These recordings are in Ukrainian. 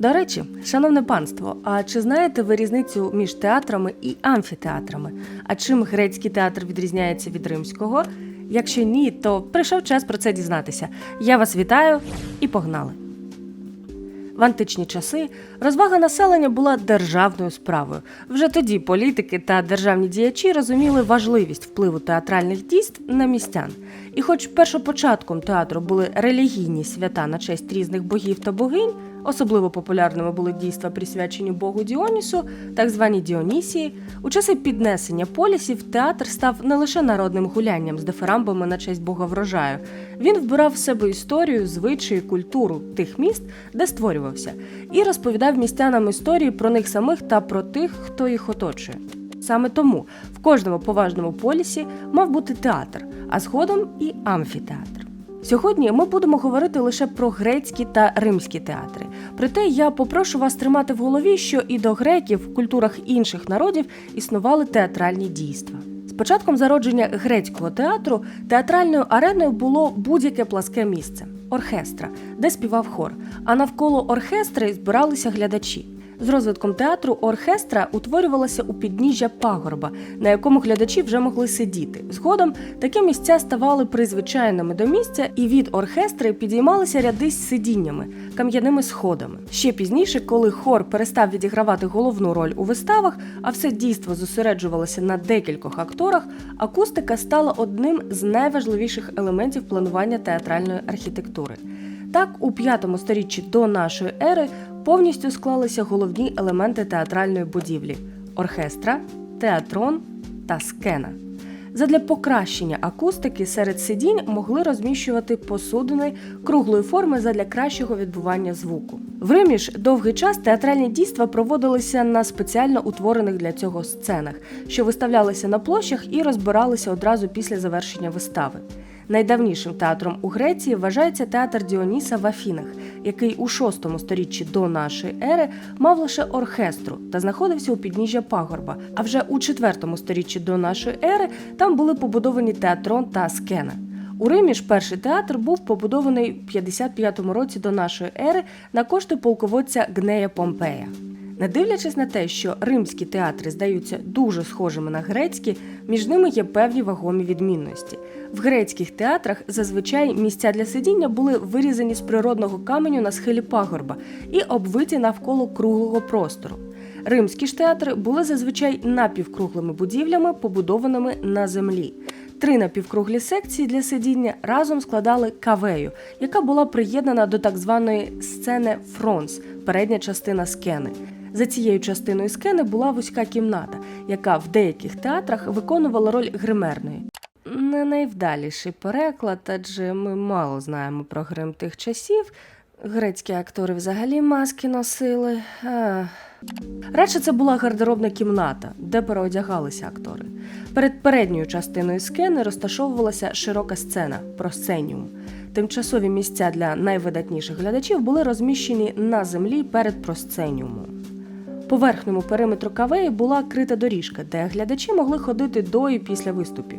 До речі, шановне панство, а чи знаєте ви різницю між театрами і амфітеатрами? А чим грецький театр відрізняється від римського? Якщо ні, то прийшов час про це дізнатися. Я вас вітаю і погнали. В античні часи розвага населення була державною справою. Вже тоді політики та державні діячі розуміли важливість впливу театральних дійств на містян. І хоч першопочатком театру були релігійні свята на честь різних богів та богинь, особливо популярними були дійства присвячені Богу Діонісу, так звані Діонісії, у часи піднесення полісів театр став не лише народним гулянням з дифирамбами на честь Бога врожаю. Він вбирав в себе історію, звичаї, культуру тих міст, де створювався, і розповідав містянам історії про них самих та про тих, хто їх оточує. Саме тому в кожному поважному полісі мав бути театр, а згодом і амфітеатр. Сьогодні ми будемо говорити лише про грецькі та римські театри. Проте я попрошу вас тримати в голові, що і до греків в культурах інших народів існували театральні дійства. З початком зародження грецького театру театральною ареною було будь-яке пласке місце оркестра, де співав хор. А навколо оркестри збиралися глядачі. З розвитком театру оркестра утворювалася у підніжжя пагорба, на якому глядачі вже могли сидіти. Згодом такі місця ставали призвичайними до місця, і від оркестри підіймалися ряди з сидіннями, кам'яними сходами. Ще пізніше, коли хор перестав відігравати головну роль у виставах, а все дійство зосереджувалося на декількох акторах, акустика стала одним з найважливіших елементів планування театральної архітектури. Так, у п'ятому сторіччі до нашої ери повністю склалися головні елементи театральної будівлі оркестра, театрон та скена. Задля покращення акустики серед сидінь могли розміщувати посудини круглої форми задля кращого відбування звуку. В Римі ж довгий час театральні дійства проводилися на спеціально утворених для цього сценах, що виставлялися на площах і розбиралися одразу після завершення вистави. Найдавнішим театром у Греції вважається театр Діоніса в Афінах, який у VI сторіччі до нашої ери мав лише оркестру та знаходився у підніжжя пагорба. А вже у IV сторіччі до нашої ери там були побудовані театрон та скена. У Римі ж перший театр був побудований в 55 році до нашої ери на кошти полководця Гнея Помпея. Не дивлячись на те, що римські театри здаються дуже схожими на грецькі, між ними є певні вагомі відмінності. В грецьких театрах зазвичай місця для сидіння були вирізані з природного каменю на схилі пагорба і обвиті навколо круглого простору. Римські ж театри були зазвичай напівкруглими будівлями, побудованими на землі. Три напівкруглі секції для сидіння разом складали кавею, яка була приєднана до так званої сцени фронс, передня частина скени. За цією частиною скени була вузька кімната, яка в деяких театрах виконувала роль гримерної. Не найвдаліший переклад, адже ми мало знаємо про грим тих часів. Грецькі актори взагалі маски носили. А... Радше це була гардеробна кімната, де переодягалися актори. Перед передньою частиною скени розташовувалася широка сцена просценіум. Тимчасові місця для найвидатніших глядачів були розміщені на землі перед просценіумом. По верхньому периметру кавеї була крита доріжка, де глядачі могли ходити до і після виступів.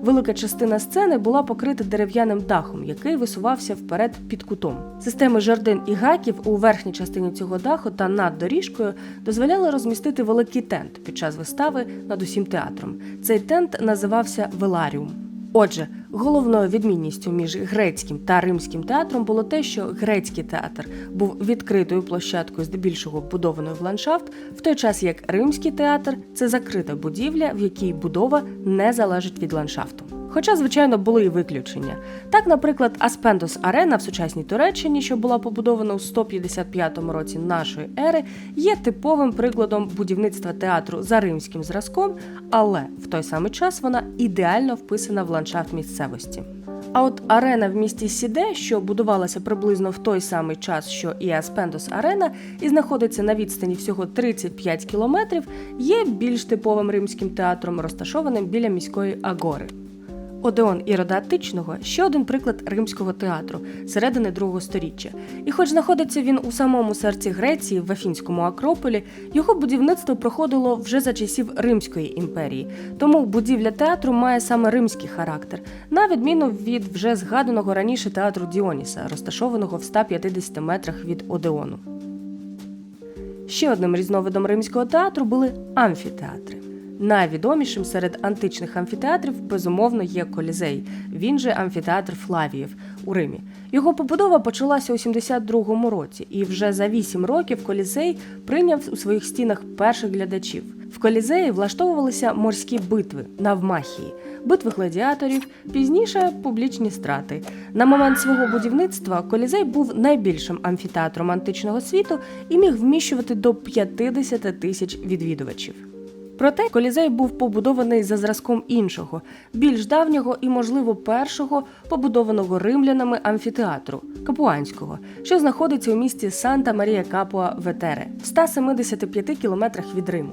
Велика частина сцени була покрита дерев'яним дахом, який висувався вперед під кутом. Системи жердин і гаків у верхній частині цього даху та над доріжкою дозволяли розмістити великий тент під час вистави над усім театром. Цей тент називався веларіум. Отже, головною відмінністю між грецьким та римським театром було те, що грецький театр був відкритою площадкою, здебільшого будованою в ландшафт, в той час як римський театр це закрита будівля, в якій будова не залежить від ландшафту. Хоча, звичайно, були і виключення. Так, наприклад, Аспендос Арена в сучасній Туреччині, що була побудована у 155 році нашої ери, є типовим прикладом будівництва театру за римським зразком, але в той самий час вона ідеально вписана в ландшафт місцевості. А от арена в місті Сіде, що будувалася приблизно в той самий час, що і Аспендос Арена, і знаходиться на відстані всього 35 кілометрів, є більш типовим римським театром, розташованим біля міської Агори. Одеон Ірода Аттичного – ще один приклад римського театру середини другого століття. І хоч знаходиться він у самому серці Греції, в Афінському Акрополі, його будівництво проходило вже за часів Римської імперії, тому будівля театру має саме римський характер, на відміну від вже згаданого раніше театру Діоніса, розташованого в 150 метрах від Одеону. Ще одним різновидом римського театру були амфітеатри. Найвідомішим серед античних амфітеатрів безумовно є Колізей. Він же амфітеатр Флавіїв у Римі. Його побудова почалася у 72-му році, і вже за 8 років Колізей прийняв у своїх стінах перших глядачів. В Колізеї влаштовувалися морські битви навмахії, битви гладіаторів, пізніше публічні страти. На момент свого будівництва Колізей був найбільшим амфітеатром античного світу і міг вміщувати до 50 тисяч відвідувачів. Проте колізей був побудований за зразком іншого, більш давнього і, можливо, першого побудованого римлянами амфітеатру Капуанського, що знаходиться у місті Санта Марія Капуа Ветере в 175 кілометрах від Риму.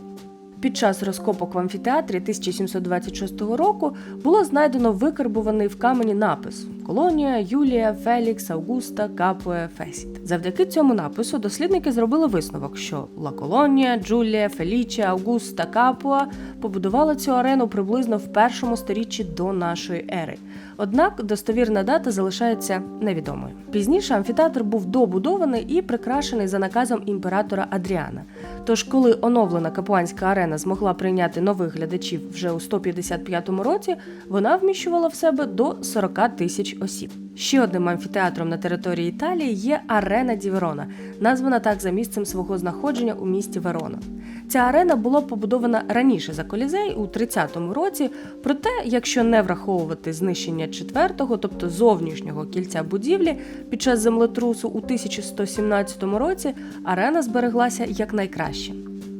Під час розкопок в амфітеатрі 1726 року було знайдено викарбуваний в камені напис Колонія Юлія Фелікс Августа Капуе Фесіт. Завдяки цьому напису дослідники зробили висновок, що Ла Колонія, Джулія, Феліче, Августа Капуа побудували цю арену приблизно в першому сторіччі до нашої ери. Однак достовірна дата залишається невідомою. Пізніше амфітеатр був добудований і прикрашений за наказом імператора Адріана. Тож, коли оновлена Капуанська арена змогла прийняти нових глядачів вже у 155 році, вона вміщувала в себе до 40 тисяч осіб. Ще одним амфітеатром на території Італії є арена Ді Верона, названа так за місцем свого знаходження у місті Верона. Ця арена була побудована раніше за колізей у 30-му році. Проте, якщо не враховувати знищення четвертого, тобто зовнішнього кільця будівлі, під час землетрусу у 1117 році арена збереглася якнайкраще.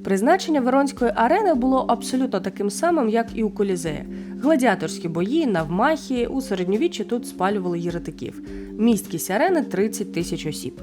Призначення Веронської арени було абсолютно таким самим, як і у Колізея. Гладіаторські бої, навмахи у середньовіччі тут спалювали єретиків. Місткість арени 30 тисяч осіб.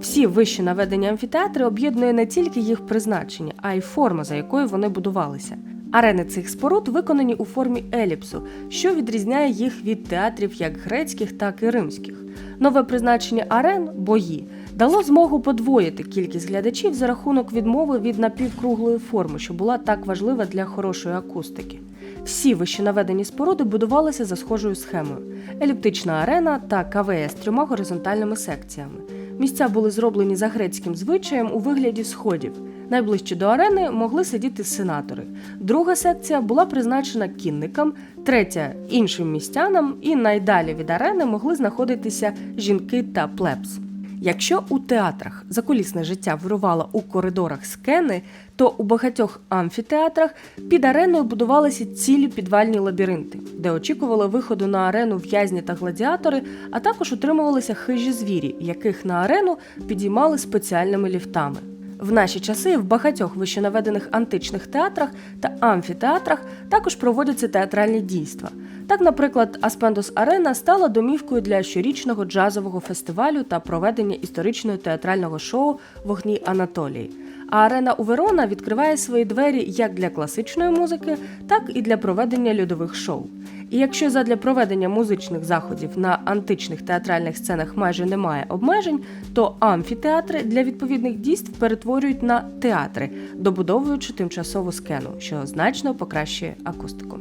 Всі вище наведені амфітеатри об'єднує не тільки їх призначення, а й форма, за якою вони будувалися. Арени цих споруд виконані у формі еліпсу, що відрізняє їх від театрів як грецьких, так і римських. Нове призначення арен бої дало змогу подвоїти кількість глядачів за рахунок відмови від напівкруглої форми, що була так важлива для хорошої акустики. Всі вищенаведені споруди будувалися за схожою схемою: еліптична арена та КВС трьома горизонтальними секціями. Місця були зроблені за грецьким звичаєм у вигляді сходів. Найближче до арени могли сидіти сенатори. Друга секція була призначена кінникам, третя іншим містянам, і найдалі від арени могли знаходитися жінки та плебс. Якщо у театрах закулісне життя вирувало у коридорах скени, то у багатьох амфітеатрах під ареною будувалися цілі підвальні лабіринти, де очікували виходу на арену в'язні та гладіатори, а також утримувалися хижі звірі, яких на арену підіймали спеціальними ліфтами. В наші часи в багатьох вищенаведених античних театрах та амфітеатрах також проводяться театральні дійства. Так, наприклад, Аспендос Арена стала домівкою для щорічного джазового фестивалю та проведення історичного театрального шоу Вогні Анатолії. А арена у Верона відкриває свої двері як для класичної музики, так і для проведення льодових шоу. І якщо задля проведення музичних заходів на античних театральних сценах майже немає обмежень, то амфітеатри для відповідних дійств перетворюють на театри, добудовуючи тимчасову скену, що значно покращує акустику.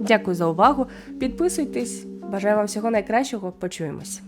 Дякую за увагу. Підписуйтесь. Бажаю вам всього найкращого. Почуємось.